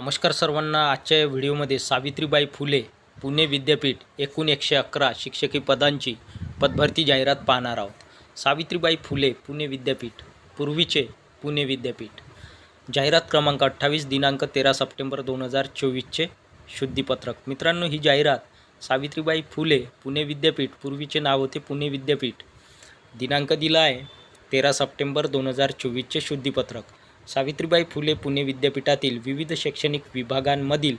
नमस्कार सर्वांना. आजच्या या व्हिडिओमध्ये सावित्रीबाई फुले पुणे विद्यापीठ एकूण एकशे अकरा शिक्षकी पदांची पदभरती जाहिरात पाहणार आहोत. सावित्रीबाई फुले पुणे विद्यापीठ पूर्वीचे पुणे विद्यापीठ. जाहिरात क्रमांक अठ्ठावीस दिनांक तेरा सप्टेंबर दोन हजार चोवीसचे शुद्धीपत्रक. मित्रांनो ही जाहिरात सावित्रीबाई फुले पुणे विद्यापीठ पूर्वीचे नाव होते पुणे विद्यापीठ. दिनांक दिला आहे तेरा सप्टेंबर दोन हजार चोवीसचे शुद्धीपत्रक. सावित्रीबाई फुले पुणे विद्यापीठातील विविध शैक्षणिक विभागांमधील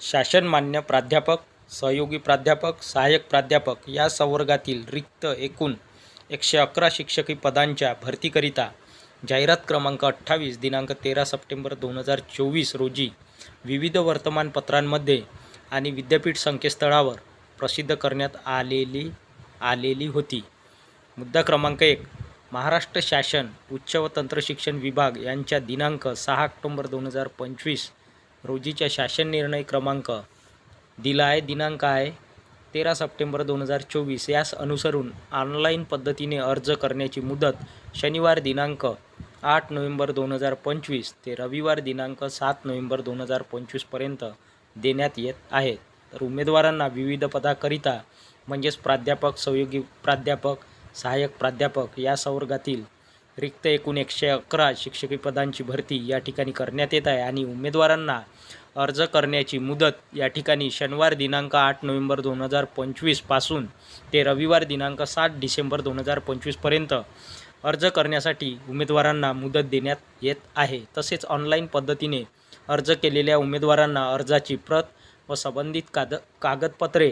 शासनमान्य प्राध्यापक सहयोगी प्राध्यापक सहाय्यक प्राध्यापक या संवर्गातील रिक्त एकूण एकशे अकरा शिक्षकी पदांच्या भरतीकरिता जाहिरात क्रमांक अठ्ठावीस दिनांक तेरा सप्टेंबर दोन हजार चोवीस रोजी विविध वर्तमानपत्रांमध्ये आणि विद्यापीठ संकेतस्थळावर प्रसिद्ध करण्यात आलेली आलेली होती. मुद्दा क्रमांक एक महाराष्ट्र शासन उच्च व तंत्रशिक्षण विभाग यांच्या दिनांक सहा ऑक्टोंबर दोन हजार पंचवीस रोजीच्या शासन निर्णय क्रमांक दिला आहे दिनांक आहे तेरा सप्टेंबर दोन हजार चोवीस. यास अनुसरून ऑनलाईन पद्धतीने अर्ज करण्याची मुदत शनिवार दिनांक आठ नोव्हेंबर दोन हजार पंचवीस ते रविवार दिनांक सात नोव्हेंबर दोन हजार पंचवीसपर्यंत देण्यात येत आहे. तर उमेदवारांना विविध पदाकरिता म्हणजेच प्राध्यापक सहयोगी प्राध्यापक सहाय्यक प्राध्यापक या संवर्गातील रिक्त एकूण एकशे अकरा शिक्षकी पदांची भरती या ठिकाणी करण्यात येत आहे आणि उमेदवारांना अर्ज करण्याची मुदत या ठिकाणी शनिवार दिनांक आठ नोव्हेंबर दोन हजार पंचवीसपासून ते रविवार दिनांक सात डिसेंबर दोन हजार पंचवीसपर्यंत अर्ज करण्यासाठी उमेदवारांना मुदत देण्यात येत आहे. तसेच ऑनलाईन पद्धतीने अर्ज केलेल्या उमेदवारांना अर्जाची प्रत व संबंधित काद कागदपत्रे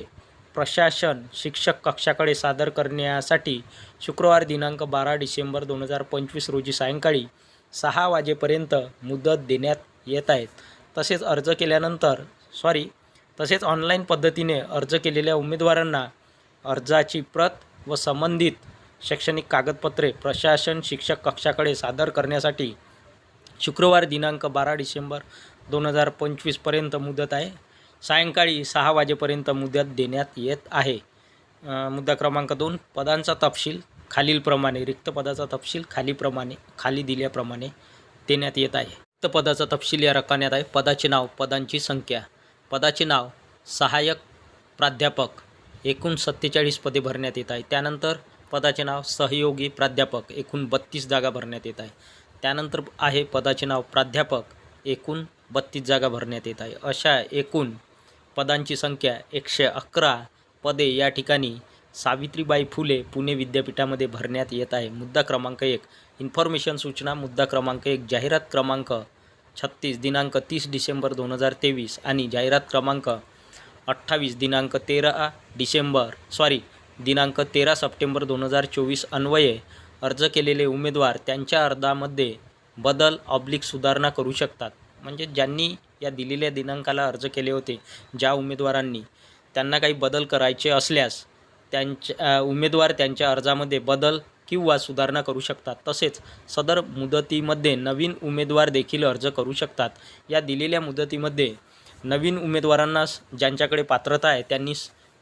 प्रशासन शिक्षक कक्षाकडे सादर करण्यासाठी शुक्रवार दिनांक बारा डिसेंबर दोन हजार पंचवीस रोजी सायंकाळी सहा वाजेपर्यंत मुदत देण्यात येत आहेत तसेच अर्ज केल्यानंतर सॉरी तसेच ऑनलाईन पद्धतीने अर्ज केलेल्या उमेदवारांना अर्जाची प्रत व संबंधित शैक्षणिक कागदपत्रे प्रशासन शिक्षक कक्षाकडे सादर करण्यासाठी शुक्रवार दिनांक बारा डिसेंबर दोन हजार पंचवीसपर्यंत मुदत आहे. सायंकाळी सहा वाजेपर्यंत मुदत देण्यात येत आहे. मुद्दा क्रमांक दोन पदांचा तपशील खालीलप्रमाणे रिक्त पदाचा तपशील खालीप्रमाणे खाली दिल्याप्रमाणे देण्यात येत आहे. रिक्त पदाचा तपशील या रकान्यात आहे. पदाचे नाव पदांची संख्या. पदाचे नाव सहाय्यक प्राध्यापक एकूण सत्तेचाळीस पदे भरण्यात येत आहे. त्यानंतर पदाचे नाव सहयोगी प्राध्यापक एकूण बत्तीस जागा भरण्यात येत आहे. त्यानंतर आहे पदाचे नाव प्राध्यापक एकूण बत्तीस जागा भरण्यात येत आहे. अशा एकूण पदांची संख्या एकशे अकरा पदे या ठिकाणी सावित्रीबाई फुले पुणे विद्यापीठामध्ये भरण्यात येत आहे. मुद्दा क्रमांक एक इन्फॉर्मेशन सूचना. मुद्दा क्रमांक एक जाहिरात क्रमांक छत्तीस दिनांक तीस डिसेंबर दोन हजार तेवीस आणि जाहिरात क्रमांक अठ्ठावीस दिनांक तेरा डिसेंबर सॉरी दिनांक तेरा सप्टेंबर दोन हजार चोवीस अन्वये अर्ज केलेले उमेदवार त्यांच्या अर्जामध्ये बदल ऑब्लिक सुधारणा करू शकतात. म्हणजे ज्यांनी या दिलेल्या दिनांकाला अर्ज केले होते. ज्या उमेदवारांनी त्यांना काही बदल करायचे असल्यास त्यांच्या उमेदवार त्यांच्या अर्जामध्ये बदल किंवा सुधारणा करू शकतात. तसेच सदर मुदतीमध्ये नवीन उमेदवार देखील अर्ज करू शकतात. या दिलेल्या मुदतीमध्ये नवीन उमेदवारांना ज्यांच्याकडे पात्रता आहे त्यांनी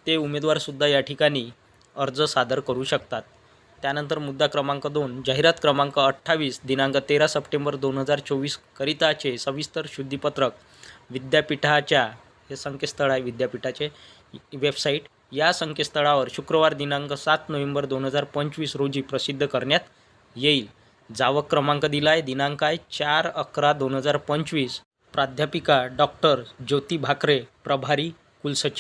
ते उमेदवारसुद्धा या ठिकाणी अर्ज सादर करू शकतात. त्यानंतर मुद्दा क्रमांक दोन जाहिरात क्रमांक अठ्ठावीस दिनांक तेरा सप्टेंबर दोन हजार चोवीस करिताचे सविस्तर शुद्धीपत्रक विद्यापीठाच्या हे संकेतस्थळ आहे विद्यापीठाचे वेबसाईट. या संकेतस्थळावर शुक्रवार दिनांक सात नोव्हेंबर दोन हजार पंचवीस रोजी प्रसिद्ध करण्यात येईल. जावक क्रमांक दिला आहे दिनांक आहे चार अकरा दोन हजार पंचवीस. प्राध्यापिका डॉक्टर ज्योती भाकरे प्रभारी कुलसचिव.